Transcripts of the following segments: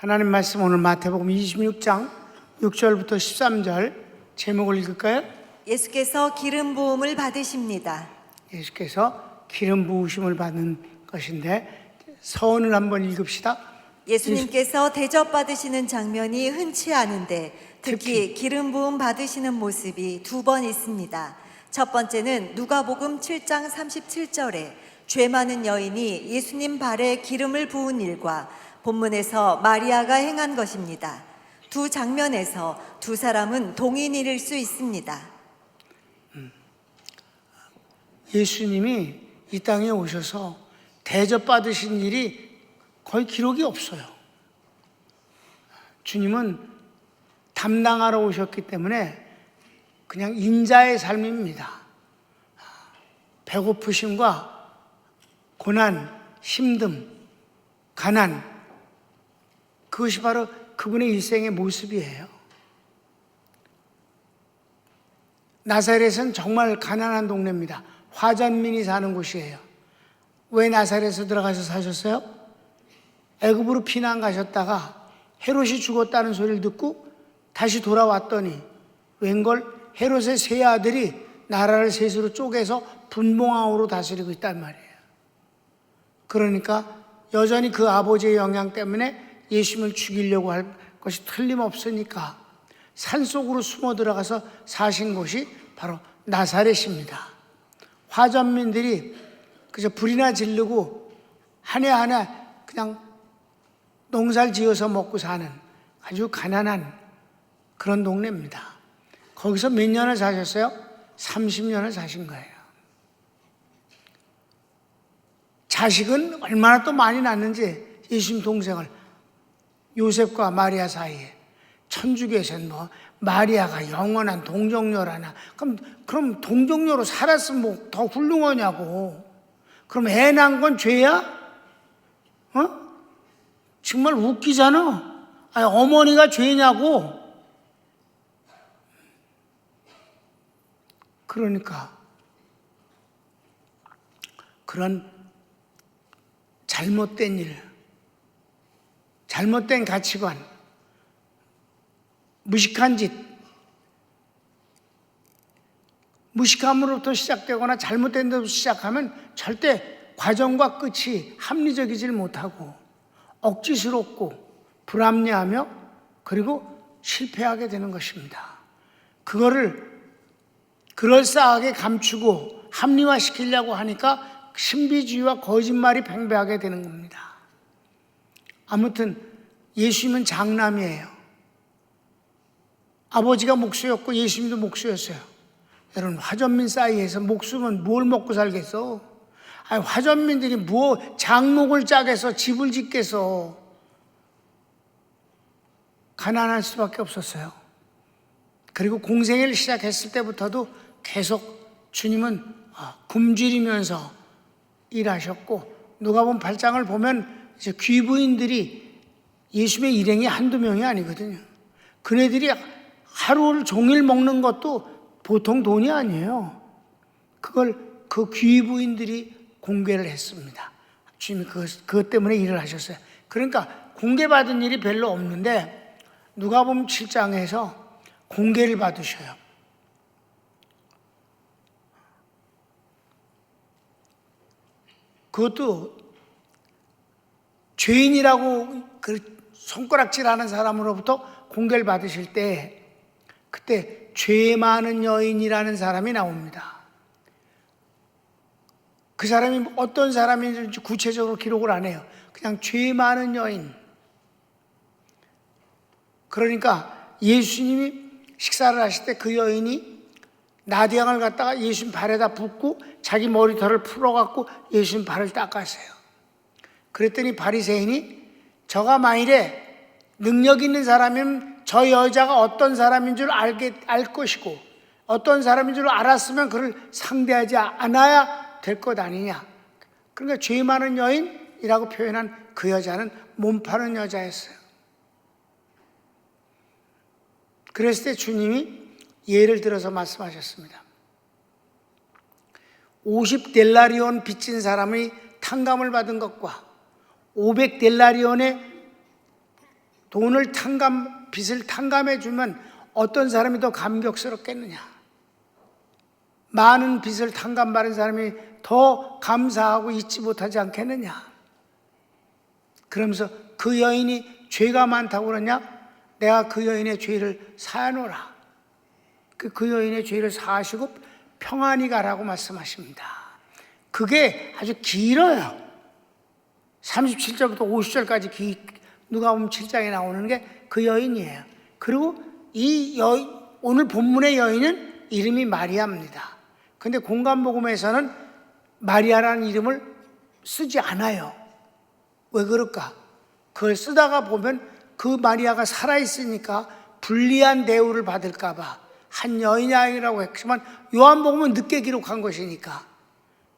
하나님 말씀 오늘 마태복음 26장 6절부터 13절 제목을 읽을까요? 예수께서 기름 부음을 받으십니다. 예수께서 기름 부으심을 받는 것인데 서원을 한번 읽읍시다. 예수님께서 대접 받으시는 장면이 흔치 않은데 특히 기름 부음 받으시는 모습이 두 번 있습니다. 첫 번째는 누가복음 7장 37절에 죄 많은 여인이 예수님 발에 기름을 부은 일과 본문에서 마리아가 행한 것입니다. 두 장면에서 두 사람은 동인일 수 있습니다. 예수님이 이 땅에 오셔서 대접 받으신 일이 거의 기록이 없어요. 주님은 담당하러 오셨기 때문에 그냥 인자의 삶입니다. 배고프심과 고난, 힘듦, 가난, 그것이 바로 그분의 일생의 모습이에요. 나사렛은 정말 가난한 동네입니다. 화전민이 사는 곳이에요. 왜 나사렛에 들어가서 사셨어요? 애굽으로 피난 가셨다가 헤롯이 죽었다는 소리를 듣고 다시 돌아왔더니 웬걸 헤롯의 세 아들이 나라를 셋으로 쪼개서 분봉왕으로 다스리고 있단 말이에요. 그러니까 여전히 그 아버지의 영향 때문에 예수님을 죽이려고 할 것이 틀림없으니까 산속으로 숨어 들어가서 사신 곳이 바로 나사렛입니다. 화전민들이 그저 불이나 지르고 한 해 한 해 그냥 농사를 지어서 먹고 사는 아주 가난한 그런 동네입니다. 거기서 몇 년을 사셨어요? 30년을 사신 거예요. 자식은 얼마나 또 많이 낳는지 예수님 동생을 요셉과 마리아 사이에 천주교에서는 뭐 마리아가 영원한 동정녀라나 그럼 그럼 동정녀로 살았으면 뭐 더 훌륭하냐고 그럼 애 낳은 건 죄야? 어? 정말 웃기잖아. 아니 어머니가 죄냐고. 그러니까 그런 잘못된 일, 잘못된 가치관, 무식한 짓, 무식함으로부터 시작되거나 잘못된 데로 시작하면 절대 과정과 끝이 합리적이질 못하고 억지스럽고 불합리하며 그리고 실패하게 되는 것입니다. 그거를 그럴싸하게 감추고 합리화시키려고 하니까 신비주의와 거짓말이 팽배하게 되는 겁니다. 아무튼 예수님은 장남이에요. 아버지가 목수였고 예수님도 목수였어요. 여러분 화전민 사이에서 목수면 뭘 먹고 살겠어? 아니 화전민들이 뭐 장목을 짜겠어? 집을 짓겠어? 가난할 수밖에 없었어요. 그리고 공생애를 시작했을 때부터도 계속 주님은 아, 굶주리면서 일하셨고 누가 보면 발장을 보면 이제 귀부인들이 예수님의 일행이 한두 명이 아니거든요. 그네들이 하루 종일 먹는 것도 보통 돈이 아니에요. 그걸 그 귀부인들이 공개를 했습니다. 주님이 그것, 그것 때문에 일을 하셨어요. 그러니까 공개받은 일이 별로 없는데 누가 보면 7장에서 공개를 받으셔요. 그것도 죄인이라고 그 손가락질하는 사람으로부터 공개를 받으실 때 그때 죄 많은 여인이라는 사람이 나옵니다. 그 사람이 어떤 사람인지 구체적으로 기록을 안 해요. 그냥 죄 많은 여인. 그러니까 예수님이 식사를 하실 때 그 여인이 나디양을 갖다가 예수님 발에다 붓고 자기 머리털을 풀어갖고 예수님 발을 닦았어요. 그랬더니 바리새인이 저가 만일에 능력 있는 사람이면 저 여자가 어떤 사람인 줄 알게 알 것이고 어떤 사람인 줄 알았으면 그를 상대하지 않아야 될 것 아니냐. 그러니까 죄 많은 여인이라고 표현한 그 여자는 몸 파는 여자였어요. 그랬을 때 주님이 예를 들어서 말씀하셨습니다. 50 델라리온 빚진 사람이 탕감을 받은 것과 500 델라리온의 돈을 탕감, 빚을 탕감해 주면 어떤 사람이 더 감격스럽겠느냐? 많은 빚을 탕감받은 사람이 더 감사하고 잊지 못하지 않겠느냐? 그러면서 그 여인이 죄가 많다고 그러냐? 내가 그 여인의 죄를 사하노라. 그, 그 여인의 죄를 사하시고 평안히 가라고 말씀하십니다. 그게 아주 길어요. 37절부터 50절까지 기, 누가 보면 7장에 나오는 게 그 여인이에요. 그리고 이 여인, 오늘 본문의 여인은 이름이 마리아입니다. 근데 공간복음에서는 마리아라는 이름을 쓰지 않아요. 왜 그럴까? 그걸 쓰다가 보면 그 마리아가 살아있으니까 불리한 대우를 받을까봐 한 여인이 아니라고 했지만 요한복음은 늦게 기록한 것이니까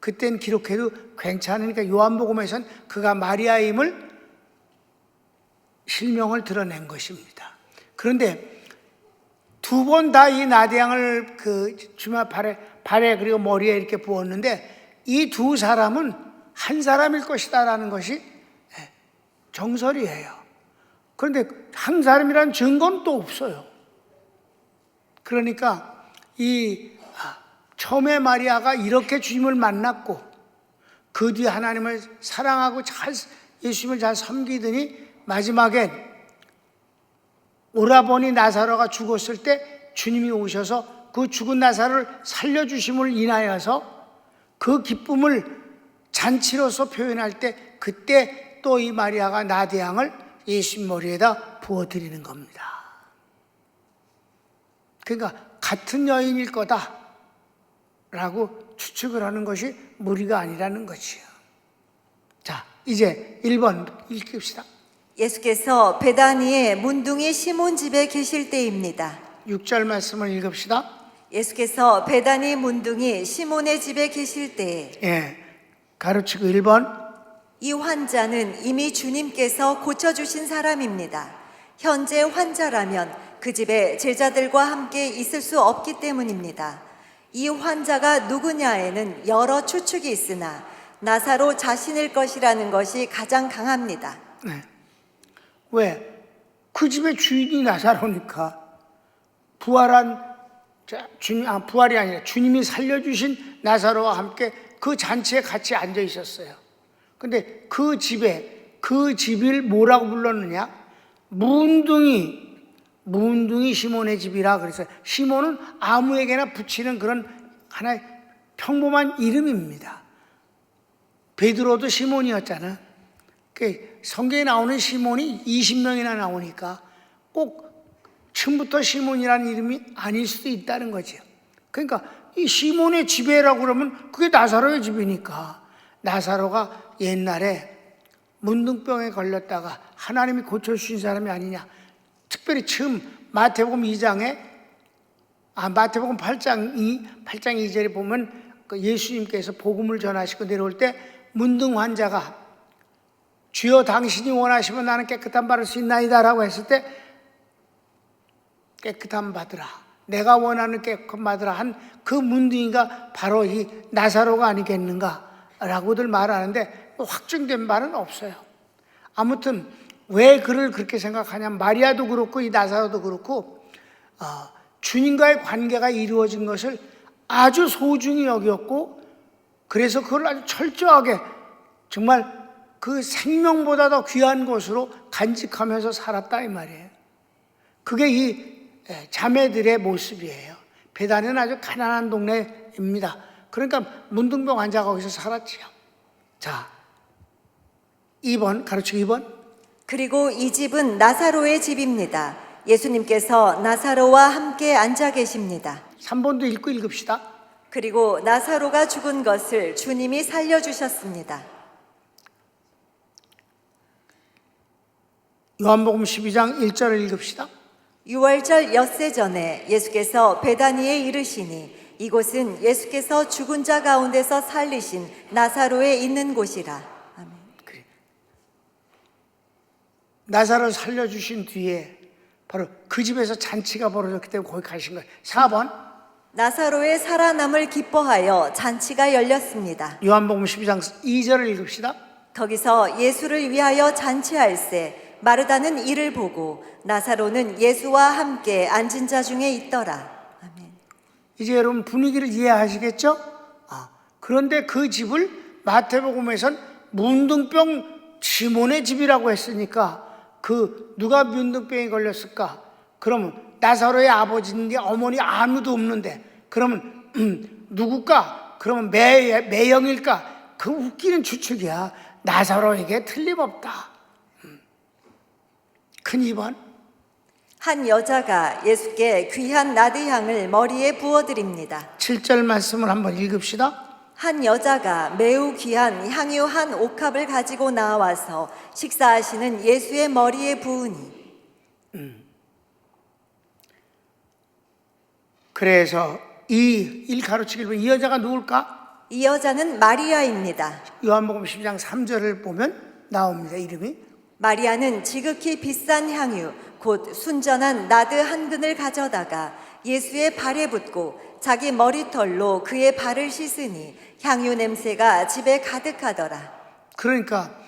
그땐 기록해도 괜찮으니까 요한복음에선 그가 마리아임을 실명을 드러낸 것입니다. 그런데 두 번 다 이 나대양을 그 주마 발에 발에 그리고 머리에 이렇게 부었는데 이 두 사람은 한 사람일 것이다라는 것이 예, 정설이에요. 그런데 한 사람이란 증거는 또 없어요. 그러니까 이 아, 처음에 마리아가 이렇게 주님을 만났고 그 뒤에 하나님을 사랑하고 잘 예수님을 잘 섬기더니 마지막엔 오라버니 나사로가 죽었을 때 주님이 오셔서 그 죽은 나사로를 살려주심을 인하여서 그 기쁨을 잔치로서 표현할 때 그때 또 이 마리아가 나대양을 예수님 머리에다 부어드리는 겁니다. 그러니까 같은 여인일 거다 라고 추측을 하는 것이 무리가 아니라는 것이요. 자, 이제 1번 읽읍시다. 예수께서 베다니의 문둥이 시몬 집에 계실 때입니다. 6절 말씀을 읽읍시다. 예수께서 베다니 문둥이 시몬의 집에 계실 때에 예. 가르치고 1번. 이 환자는 이미 주님께서 고쳐주신 사람입니다. 현재 환자라면 그 집에 제자들과 함께 있을 수 없기 때문입니다. 이 환자가 누구냐에는 여러 추측이 있으나 나사로 자신일 것이라는 것이 가장 강합니다. 네. 왜? 그 집의 주인이 나사로니까 부활한 자, 주님, 아, 부활이 아니라 주님이 살려주신 나사로와 함께 그 잔치에 같이 앉아 있었어요. 근데 그 집에 그 집을 뭐라고 불렀느냐? 문둥이 문둥이 시몬의 집이라 그래서 시몬은 아무에게나 붙이는 그런 하나의 평범한 이름입니다. 베드로도 시몬이었잖아. 그 성경에 나오는 시몬이 20명이나 나오니까 꼭 처음부터 시몬이라는 이름이 아닐 수도 있다는 거죠. 그러니까 이 시몬의 집에라고 그러면 그게 나사로의 집이니까 나사로가 옛날에 문둥병에 걸렸다가 하나님이 고쳐주신 사람이 아니냐. 특별히 처음 마태복음 2장에 아 마태복음 8장 2 8장 2절에 보면 그 예수님께서 복음을 전하시고 내려올 때 문둥 환자가 주여 당신이 원하시면 나는 깨끗한 받을 수 있나이다라고 했을 때 깨끗한 받으라. 내가 원하는 깨끗한 받으라 한 그 문둥이가 바로 이 나사로가 아니겠는가라고들 말하는데 확증된 바는 없어요. 아무튼 왜 그를 그렇게 생각하냐? 마리아도 그렇고 이 나사로도 그렇고 어, 주님과의 관계가 이루어진 것을 아주 소중히 여겼고 그래서 그걸 아주 철저하게 정말 그 생명보다 더 귀한 것으로 간직하면서 살았다 이 말이에요. 그게 이 예, 자매들의 모습이에요. 배단은 아주 가난한 동네입니다. 그러니까 문둥병 환자가 거기서 살았지요. 자, 2번 가르치고 2번. 그리고 이 집은 나사로의 집입니다. 예수님께서 나사로와 함께 앉아 계십니다. 3번도 읽고 읽읍시다. 그리고 나사로가 죽은 것을 주님이 살려주셨습니다. 요한복음 12장 1절을 읽읍시다. 6월절 엿새 전에 예수께서 베다니에 이르시니 이곳은 예수께서 죽은 자 가운데서 살리신 나사로에 있는 곳이라. 아멘. 나사를 살려주신 뒤에 바로 그 집에서 잔치가 벌어졌기 때문에 거기 가신 거예요. 4번 나사로의 살아남을 기뻐하여 잔치가 열렸습니다. 요한복음 12장 2절을 읽읍시다. 거기서 예수를 위하여 잔치할세 마르다는 이를 보고 나사로는 예수와 함께 앉은 자 중에 있더라. 아멘. 이제 여러분 분위기를 이해하시겠죠? 아, 그런데 그 집을 마태복음에선 문둥병 시몬의 집이라고 했으니까 그 누가 문둥병이 걸렸을까? 그러면 나사로의 아버지인데 어머니 아무도 없는데 그러면 음, 누굴까? 그러면 매, 매형일까? 그 웃기는 추측이야. 나사로에게 틀림없다. 음. 큰 2번. 한 여자가 예수께 귀한 나드향을 머리에 부어드립니다. 7절 말씀을 한번 읽읍시다. 한 여자가 매우 귀한 향유 한 옥합을 가지고 나와서 식사하시는 예수의 머리에 부으니 그래서 이 일 가르치기를 보면 이 여자가 누굴까? 이 여자는 마리아입니다. 요한복음 10장 3절을 보면 나옵니다. 이름이. 마리아는 지극히 비싼 향유 곧 순전한 나드 한 근을 가져다가 예수의 발에 붓고 자기 머리털로 그의 발을 씻으니 향유 냄새가 집에 가득하더라. 그러니까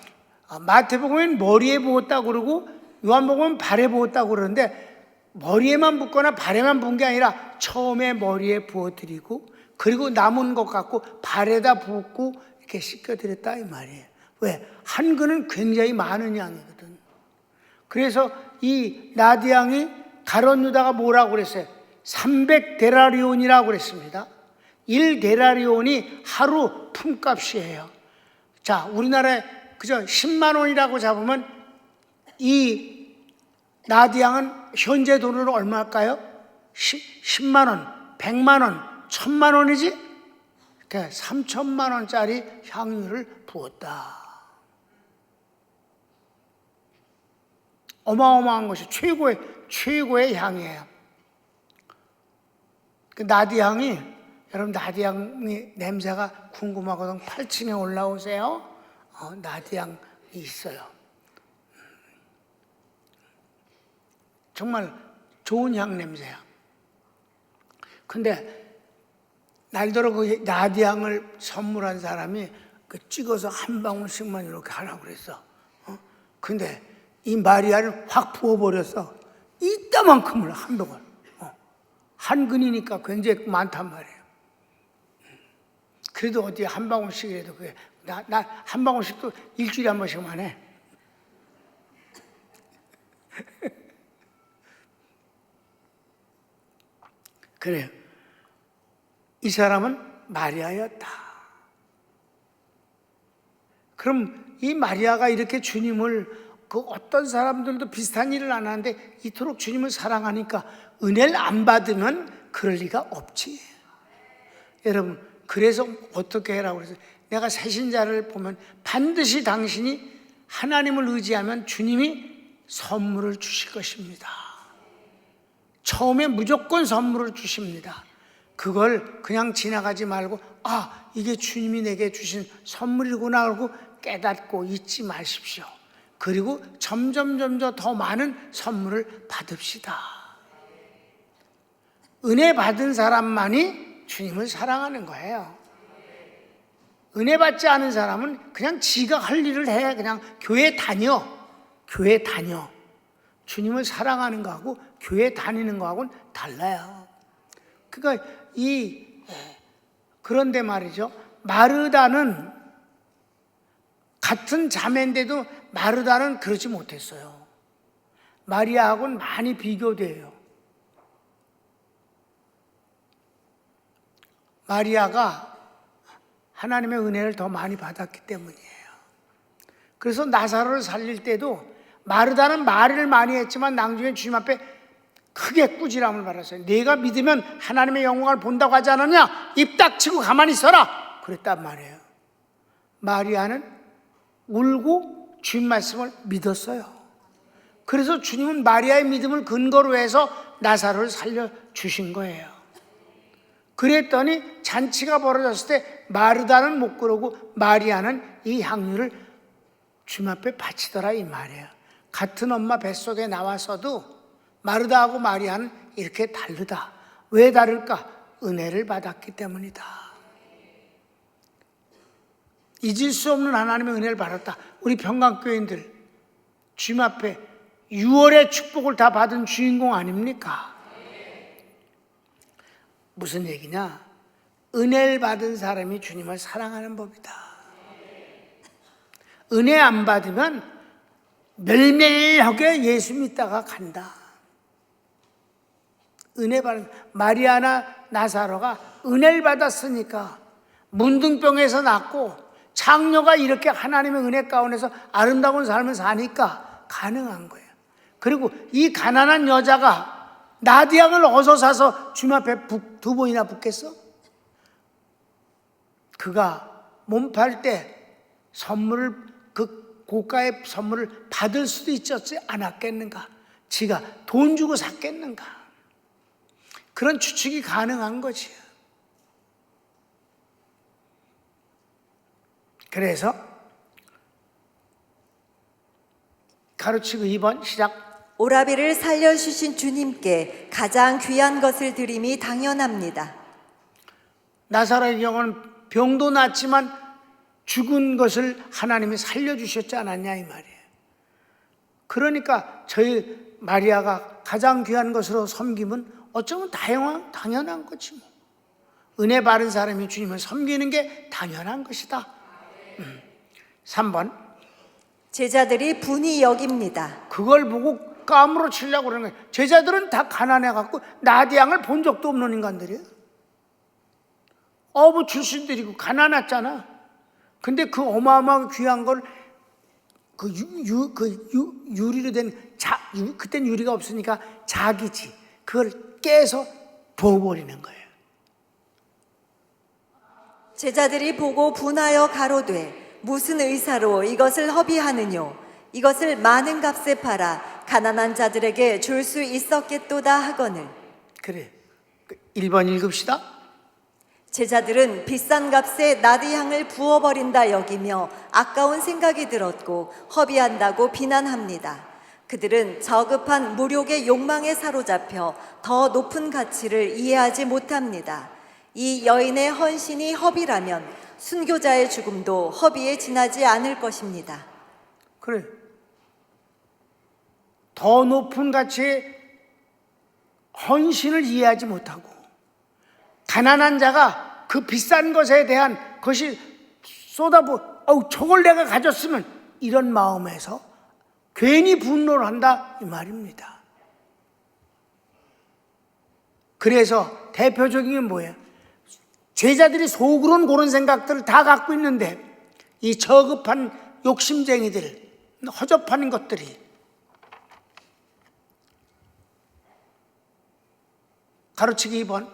아, 마태복음은 머리에 부었다고 그러고 요한복음은 발에 부었다고 그러는데 머리에만 붓거나 발에만 부은 게 아니라 처음에 머리에 부어드리고 그리고 남은 것 갖고 발에다 붓고 이렇게 씻겨드렸다 이 말이에요. 왜? 한 근은 굉장히 많은 양이거든. 그래서 이 나디양이 가론 유다가 뭐라고 그랬어요? 300데라리온이라고 그랬습니다. 1데라리온이 하루 품값이에요. 자, 우리나라에 그저 10만 원이라고 잡으면 이 나디양은 현재 돈으로 얼마일까요? 10, 만 원, 100만 원, 1000만 원이지? 그러니까 3천만 원짜리 향유를 부었다. 어마어마한 것이 최고의 최고의 향이에요. 그 나디향이 여러분 나디향이 냄새가 궁금하거든 8층에 올라오세요. 어, 나디향이 있어요. 정말 좋은 향 냄새야. 근데 날더러 그 나디향을 선물한 사람이 그 찍어서 한 방울씩만 이렇게 하라고 그랬어. 어? 근데 이 마리아를 확 부어버렸어. 이따만큼을 한 병을. 어. 한 근이니까 굉장히 많단 말이에요. 그래도 어디 한 방울씩이라도 그게 나 나 한 방울씩도 일주일에 한 번씩만 해. 그래요. 이 사람은 마리아였다. 그럼 이 마리아가 이렇게 주님을 그 어떤 사람들도 비슷한 일을 안 하는데 이토록 주님을 사랑하니까 은혜를 안 받으면 그럴 리가 없지. 여러분, 그래서 어떻게 해라고 그래서 내가 새신자를 보면 반드시 당신이 하나님을 의지하면 주님이 선물을 주실 것입니다. 처음에 무조건 선물을 주십니다. 그걸 그냥 지나가지 말고 아 이게 주님이 내게 주신 선물이구나 하고 깨닫고 잊지 마십시오. 그리고 점점 점점 더 많은 선물을 받읍시다. 은혜 받은 사람만이 주님을 사랑하는 거예요. 은혜 받지 않은 사람은 그냥 지가 할 일을 해. 그냥 교회 다녀. 교회 다녀. 주님을 사랑하는 거하고 교회 다니는 거하고는 달라요. 그러니까 이 그런데 말이죠. 마르다는 같은 자매인데도 마르다는 그러지 못했어요. 마리아하고는 많이 비교돼요. 마리아가 하나님의 은혜를 더 많이 받았기 때문이에요. 그래서 나사로를 살릴 때도 마르다는 말을 많이 했지만 나중에 주님 앞에 크게 꾸지람을 받았어요. 내가 믿으면 하나님의 영광을 본다고 하지 않았냐? 입 닥치고 가만히 있어라. 그랬단 말이에요. 마리아는 울고 주님 말씀을 믿었어요. 그래서 주님은 마리아의 믿음을 근거로 해서 나사로를 살려 주신 거예요. 그랬더니 잔치가 벌어졌을 때 마르다는 못 그러고 마리아는 이 향유를 주님 앞에 바치더라 이 말이에요. 같은 엄마 뱃속에 나와서도 마르다하고 마리아는 이렇게 다르다. 왜 다를까? 은혜를 받았기 때문이다. 잊을 수 없는 하나님의 은혜를 받았다. 우리 평강교인들 주님 앞에 6월의 축복을 다 받은 주인공 아닙니까? 무슨 얘기냐? 은혜를 받은 사람이 주님을 사랑하는 법이다. 은혜 안 받으면 멜멜하게 예수 믿다가 간다. 은혜 받은 마리아나 나사로가 은혜를 받았으니까 문둥병에서 낳고 장녀가 이렇게 하나님의 은혜 가운데서 아름다운 삶을 사니까 가능한 거예요. 그리고 이 가난한 여자가 나디양을 어서 사서 주님 앞에 붓- 두 번이나 붓겠어? 그가 몸팔 때 선물을 그 고가의 선물을 받을 수도 있었지 않았겠는가? 지가 돈 주고 샀겠는가? 그런 추측이 가능한 거지. 그래서 가르치고 2번 시작. 오라비를 살려주신 주님께 가장 귀한 것을 드림이 당연합니다. 나사로의 경우는 병도 났지만 죽은 것을 하나님이 살려주셨지 않았냐 이 말이에요. 그러니까 저희 마리아가 가장 귀한 것으로 섬김은 어쩌면 당연한, 당연한 거지 뭐. 은혜 바른 사람이 주님을 섬기는 게 당연한 것이다. 음. 3번 제자들이 분이 여깁니다. 그걸 보고 까무러 치려고 그러는 거예요. 제자들은 다 가난해 갖고 나디양을 본 적도 없는 인간들이에요. 어부 출신들이고 가난했잖아. 근데 그 어마어마하게 귀한 걸그 유, 유, 그 유, 유리로 된 자, 유, 그땐 유리가 없으니까 자기지. 그걸 깨서 부어버리는 거예요. 제자들이 보고 분하여 가로되 무슨 의사로 이것을 허비하느뇨 이것을 많은 값에 팔아 가난한 자들에게 줄 수 있었겠도다 하거늘 그래. 1번 읽읍시다. 제자들은 비싼 값에 나디향을 부어버린다 여기며 아까운 생각이 들었고 허비한다고 비난합니다. 그들은 저급한 무력의 욕망에 사로잡혀 더 높은 가치를 이해하지 못합니다. 이 여인의 헌신이 허비라면 순교자의 죽음도 허비에 지나지 않을 것입니다. 그래. 더 높은 가치의 헌신을 이해하지 못하고 가난한 자가 그 비싼 것에 대한 것이 쏟아부 어우 저걸 내가 가졌으면 이런 마음에서 괜히 분노를 한다 이 말입니다. 그래서 대표적인 게 뭐예요? 제자들이 속으로는 그런 생각들을 다 갖고 있는데 이 저급한 욕심쟁이들 허접한 것들이 가르치기 2번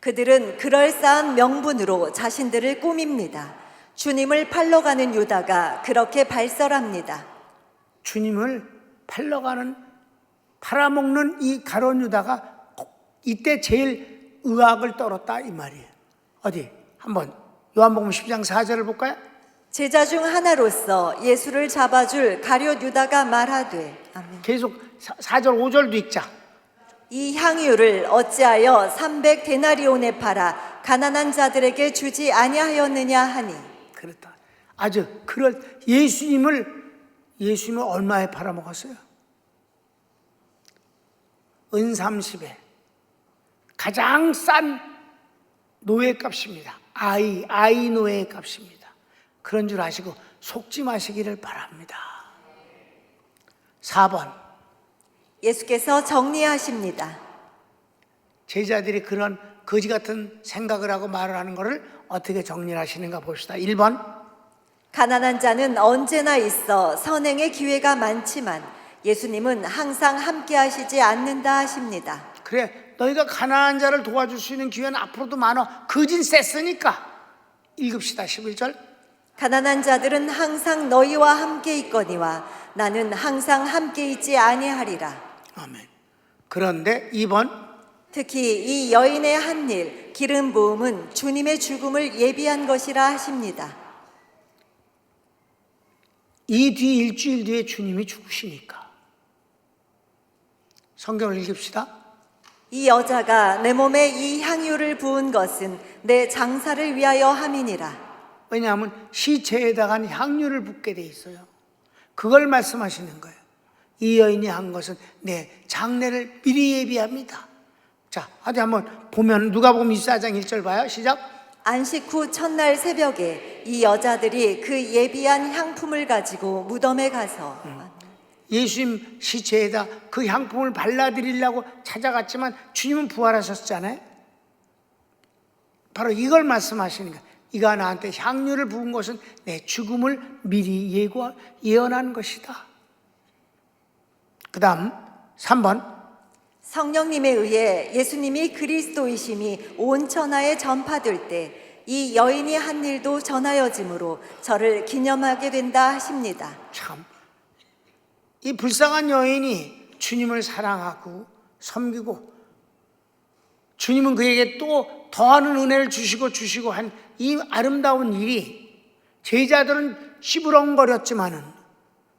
그들은 그럴싸한 명분으로 자신들을 꾸밉니다. 주님을 팔러 가는 유다가 그렇게 발설합니다. 주님을 팔러 가는 팔아먹는 이 가론 유다가 이때 제일 의학을 떨었다 이 말이에요. 어디 한번 요한복음 10장 4절을 볼까요? 제자 중 하나로서 예수를 잡아줄 가룟 유다가 말하되 아멘. 계속 4 절 5절도 읽자. 이 향유를 어찌하여 300 데나리온에 팔아 가난한 자들에게 주지 아니하였느냐 하니 그렇다. 아주 그럴 예수님을 예수님을 얼마에 팔아 먹었어요? 은 30에 가장 싼 노예 값입니다. 아이 아이 노예 값입니다. 그런 줄 아시고 속지 마시기를 바랍니다. 4번 예수께서 정리하십니다. 제자들이 그런 거지 같은 생각을 하고 말을 하는 것을 어떻게 정리 하시는가 봅시다. 1번 가난한 자는 언제나 있어 선행의 기회가 많지만 예수님은 항상 함께 하시지 않는다 하십니다. 그래 너희가 가난한 자를 도와줄 수 있는 기회는 앞으로도 많어 거진 셌으니까. 읽읍시다 11절. 가난한 자들은 항상 너희와 함께 있거니와 나는 항상 함께 있지 아니하리라. 아멘. 그런데 2번? 특히 이 여인의 한 일 기름 부음은 주님의 죽음을 예비한 것이라 하십니다. 이 뒤 일주일 뒤에 주님이 죽으시니까. 성경을 읽읍시다 이 여자가 내 몸에 이 향유를 부은 것은 내 장사를 위하여 함이니라. 왜냐하면 시체에다가 향유를 붓게 돼 있어요 그걸 말씀하시는 거예요. 이 여인이 한 것은 내 장래를 미리 예비합니다. 자, 어디 한번 보면 누가 보면 24장 1절 봐요. 시작. 안식 후 첫날 새벽에 이 여자들이 그 예비한 향품을 가지고 무덤에 가서 예수님 시체에다 그 향품을 발라드리려고 찾아갔지만 주님은 부활하셨잖아요. 바로 이걸 말씀하시는 거예요. 이가 나한테 향유를 부은 것은 내 죽음을 미리 예고, 예언한 것이다. 그 다음 3번 성령님에 의해 예수님이 그리스도이심이 온 천하에 전파될 때 이 여인이 한 일도 전하여짐으로 저를 기념하게 된다 하십니다. 참. 이 불쌍한 여인이 주님을 사랑하고 섬기고 주님은 그에게 또 더하는 은혜를 주시고 주시고 한 이 아름다운 일이 제자들은 시부렁거렸지만은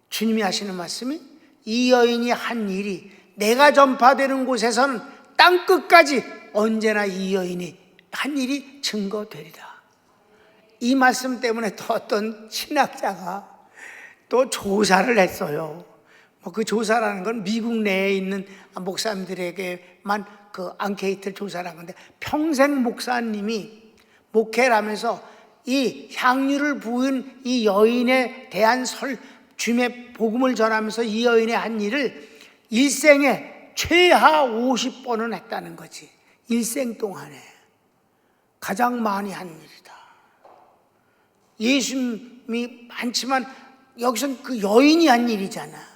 주님이 하시는 말씀이 이 여인이 한 일이 내가 전파되는 곳에서는 땅 끝까지 언제나 이 여인이 한 일이 증거되리라. 이 말씀 때문에 또 어떤 신학자가 또 조사를 했어요. 뭐 그 조사라는 건 미국 내에 있는 목사님들에게만 그 앙케이트를 조사한 건데 평생 목사님이 목회를 하면서 이 향유를 부은 이 여인에 대한 설 주님의 복음을 전하면서 이 여인의 한 일을 일생에 최하 50번은 했다는 거지. 일생 동안에 가장 많이 한 일이다. 예수님이 많지만 여기선 그 여인이 한 일이잖아.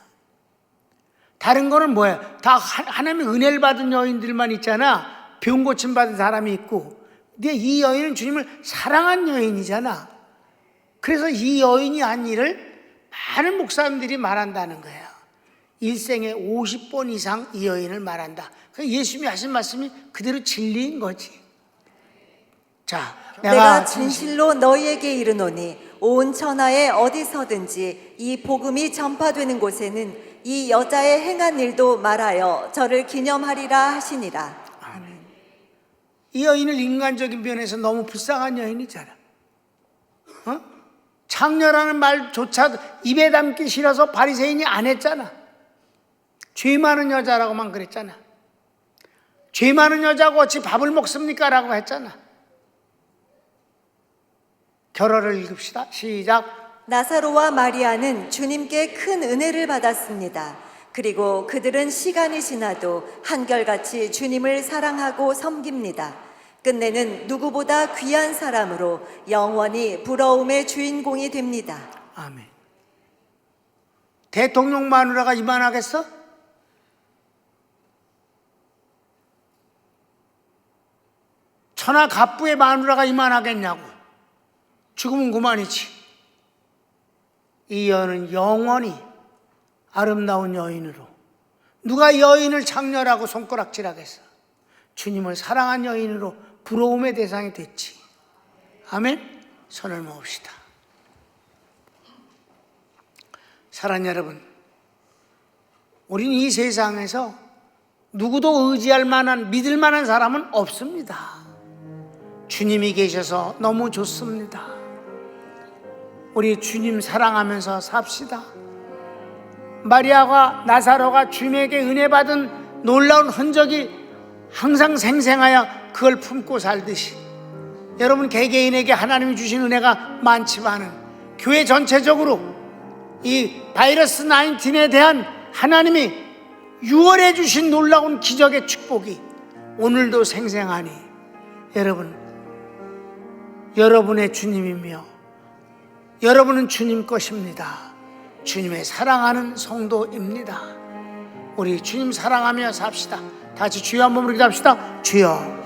다른 거는 뭐야? 다 하- 하나님의 은혜를 받은 여인들만 있잖아. 병 고침 받은 사람이 있고. 근데 이 여인은 주님을 사랑한 여인이잖아. 그래서 이 여인이 한 일을 많은 목사님들이 말한다는 거야. 일생에 50번 이상 이 여인을 말한다. 그 예수님이 하신 말씀이 그대로 진리인 거지. 자, 내가 진실로 너희에게 이르노니 온 천하에 어디서든지 이 복음이 전파되는 곳에는 이 여자의 행한 일도 말하여 저를 기념하리라 하시니라. 이 여인을 인간적인 면에서 너무 불쌍한 여인이잖아. 어? 창녀라는 말조차 입에 담기 싫어서 바리새인이 안 했잖아. 죄 많은 여자라고만 그랬잖아. 죄 많은 여자고 어찌 밥을 먹습니까 라고 했잖아. 결어를 읽읍시다. 시작. 나사로와 마리아는 주님께 큰 은혜를 받았습니다. 그리고 그들은 시간이 지나도 한결같이 주님을 사랑하고 섬깁니다. 끝내는 누구보다 귀한 사람으로 영원히 부러움의 주인공이 됩니다. 아멘. 대통령 마누라가 이만하겠어? 천하 갑부의 마누라가 이만하겠냐고. 죽으면 그만이지. 이 여인은 영원히 아름다운 여인으로 누가 여인을 장렬하고 손가락질하겠어. 주님을 사랑한 여인으로 부러움의 대상이 됐지. 아멘. 손을 모읍시다. 사랑 여러분, 우리는 이 세상에서 누구도 의지할 만한, 믿을 만한 사람은 없습니다. 주님이 계셔서 너무 좋습니다. 우리 주님 사랑하면서 삽시다. 마리아가 나사로가 주님에게 은혜 받은 놀라운 흔적이 항상 생생하여 그걸 품고 살듯이 여러분 개개인에게 하나님이 주신 은혜가 많지만은 교회 전체적으로 이 바이러스 19에 대한 하나님이 유월해 주신 놀라운 기적의 축복이 오늘도 생생하니 여러분 여러분의 주님이며 여러분은 주님 것입니다. 주님의 사랑하는 성도입니다. 우리 주님 사랑하며 삽시다. 다 같이 주여 한번 부르기도 합시다. 주여